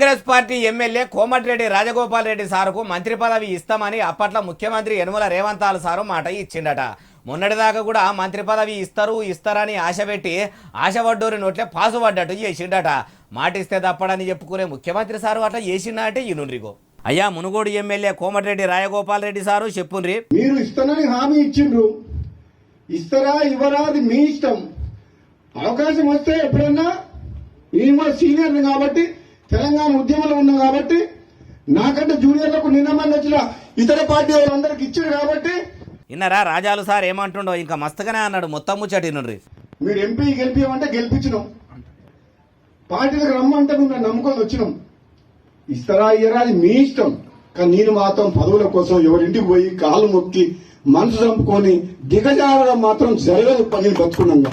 Congress party MLA Komatireddy Rajagopal Reddy సారుకు మంత్రి పదవి ఇస్తామని అప్పట్లో ముఖ్యమంత్రి యనుమల రేవంతాల్ సారు మాట ఇచ్చిండట. మొన్నటిదాకా కూడా మంత్రి పదవి ఇస్తారు ఇస్తారని ఆశ పెట్టి ఆశపడ్డోరి నోట్లే పాసు పడ్డట్టు చేసిండట. మాటిస్తే తప్పడని చెప్పుకునే ముఖ్యమంత్రి సారు అట్లా చేసిండా అంటే ఈనుండ్రిగో అయ్యా మునుగోడు ఎమ్మెల్యే కోమటిరెడ్డి రాజగోపాల్ రెడ్డి సారు చెప్పుండ్రి. మీరు ఇస్తానని హామీ ఇచ్చిండ్రు. ఇస్తారా ఇవ్వరా అది మీ ఇష్టం. అవకాశం వస్తే ఎప్పుడన్నా సీనియర్ కాబట్టి తెలంగాణ ఉద్యమంలో ఉన్నా కాబట్టి నాకంటే జూనియర్లకు నిన్న మంది వచ్చిన ఇతర పార్టీ వాళ్ళందరికి ఇచ్చారు కాబట్టి ఇన్నరా రాజాలు సార్ ఏమంటుండో ఇంకా మస్తుగానే అన్నాడు. మొత్తం ముచ్చటినుండ్రి మీరు ఎంపీ గెలిపించమంటే గెలిపించినాం. పార్టీలకు రమ్మంటే మేము నమ్ముకొని వచ్చినాం. ఇస్తారా ఇయ్యరా అది మీ ఇష్టం. కానీ నేను మాత్రం పదవుల కోసం ఎవరింటికి పోయి కాలు మొక్కి మనసు చంపుకొని దిగజారడం మాత్రం జరగదు పని బతుకున్నాను.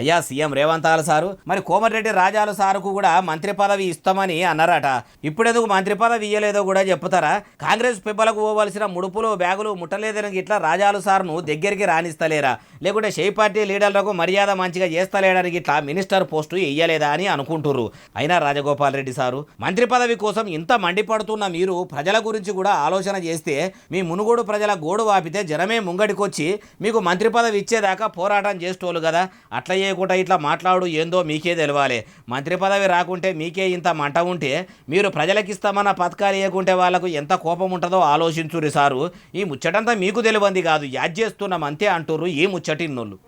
అయ్యా సీఎం రేవంత్ సారు. మరి కోమటిరెడ్డి రాజాల సారుకు కూడా మంత్రి పదవి ఇస్తామని అన్నారట. ఇప్పుడెందుకు మంత్రి పదవి ఇయ్యలేదో కూడా చెప్తారా? కాంగ్రెస్ పిప్పలకు పోవలసిన ముడుపులు బ్యాగులు ముట్టలేదని ఇట్లా రాజాలు సార్ను దగ్గరికి రాణిస్తలేరా? లేకుంటే షే పార్టీ లీడర్లకు మర్యాద మంచిగా చేస్తలేడానికి ఇట్లా మినిస్టర్ పోస్టు ఇయ్యలేదా అని అనుకుంటుర్రు. అయినా రాజగోపాల్ రెడ్డి సారు మంత్రి పదవి కోసం ఇంత మండిపడుతున్న మీరు ప్రజల గురించి కూడా ఆలోచన చేస్తే మీ మునుగోడు ప్రజల గోడు వాపితే జనమే ముంగడికొచ్చి మీకు మంత్రి పదవి ఇచ్చేదాకా పోరాటం చేస్తోళ్ళు కదా. అట్లా చేయకుండా ఇట్లా మాట్లాడు ఏందో మీకే తెలవాలి. మంత్రి పదవి రాకుంటే మీకే ఇంత మంట ఉంటే మీరు ప్రజలకిస్తామన్న పథకాలు ఇవ్వకుంటే వాళ్ళకు ఎంత కోపం ఉంటుందో ఆలోచించురి సారు. ఈ ముచ్చటంతా మీకు తెలివంది కాదు. యాద్ చేస్తున్నాం అంతే అంటుర్రు ఈ ముచ్చటిన్నోళ్ళు.